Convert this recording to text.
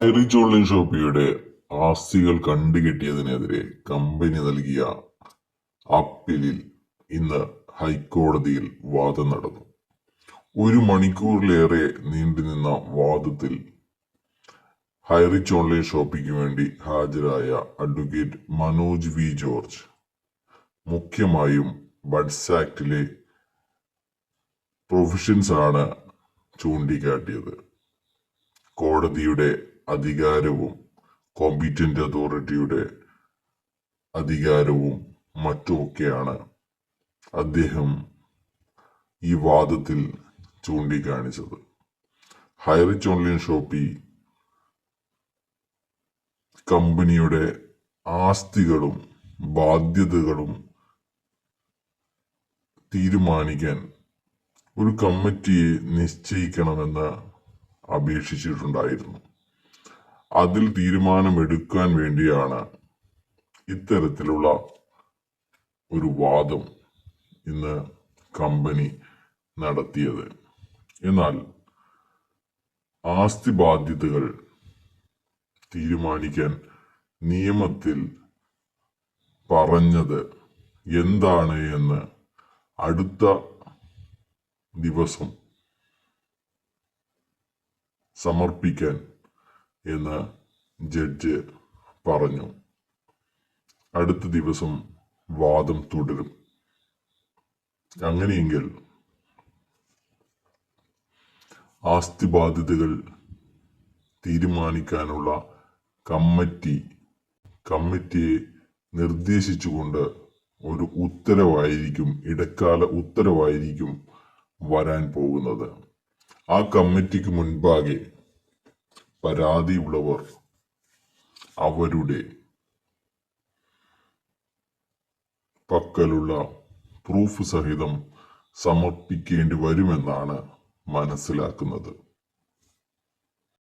Rich online ഷോപ്പിയുടെ ആസ്തികൾ കണ്ടുകെട്ടിയതിനെതിരെ company നൽകിയ അപ്പീലിൽ ഇന്ന് ഹൈക്കോടതിയിൽ വാദം നടന്നു. ഒരു മണിക്കൂറിലേറെ നീണ്ടുനിന്ന വാദത്തിൽ ഹൈറിച്ച് ഓൺലൈൻ ഷോപ്പിക്ക് വേണ്ടി ഹാജരായ അഡ്വക്കേറ്റ് മനോജ് വി ജോർജ് മുഖ്യമായും ബഡ്സ് ആക്ടിലെ പ്രൊവിഷൻസ് ആണ് ചൂണ്ടിക്കാട്ടിയത്. കോടതിയുടെ അധികാരവും കോമ്പീറ്റന്റ് അതോറിറ്റിയുടെ അധികാരവും മറ്റുമൊക്കെയാണ് അദ്ദേഹം ഈ വാദത്തിൽ ചൂണ്ടിക്കാണിച്ചത്. ഹൈറിച്ച് ഓൺലൈൻ ഷോപ്പി കമ്പനിയുടെ ആസ്തികളും ബാധ്യതകളും തീരുമാനിക്കാൻ ഒരു കമ്മിറ്റിയെ നിശ്ചയിക്കണമെന്ന് അപേക്ഷിച്ചിട്ടുണ്ടായിരുന്നു. അതിൽ തീരുമാനമെടുക്കാൻ വേണ്ടിയാണ് ഇത്തരത്തിലുള്ള ഒരു വാദം ഇന്ന് കമ്പനി നടത്തിയത്. എന്നാൽ ആസ്തി ബാധ്യതകൾ തീരുമാനിക്കാൻ നിയമത്തിൽ പറഞ്ഞത് എന്താണ് എന്ന് അടുത്ത ദിവസം സമർപ്പിക്കാൻ എന്ന് ജഡ്ജ് പറഞ്ഞു. അടുത്ത ദിവസം വാദം തുടരും. അങ്ങനെയെങ്കിൽ ആസ്തി ബാധ്യതകൾ തീരുമാനിക്കാനുള്ള കമ്മിറ്റി കമ്മിറ്റിയെ നിർദ്ദേശിച്ചുകൊണ്ട് ഒരു ഉത്തരവായിരിക്കും ഇടക്കാല ഉത്തരവായിരിക്കും വരാൻ പോകുന്നത്. ആ കമ്മിറ്റിക്ക് മുൻപാകെ പരാതിയുള്ളവർ അവരുടെ പക്കലുള്ള പ്രൂഫ് സഹിതം സമർപ്പിക്കേണ്ടി വരുമെന്നാണ് മനസ്സിലാക്കുന്നത്.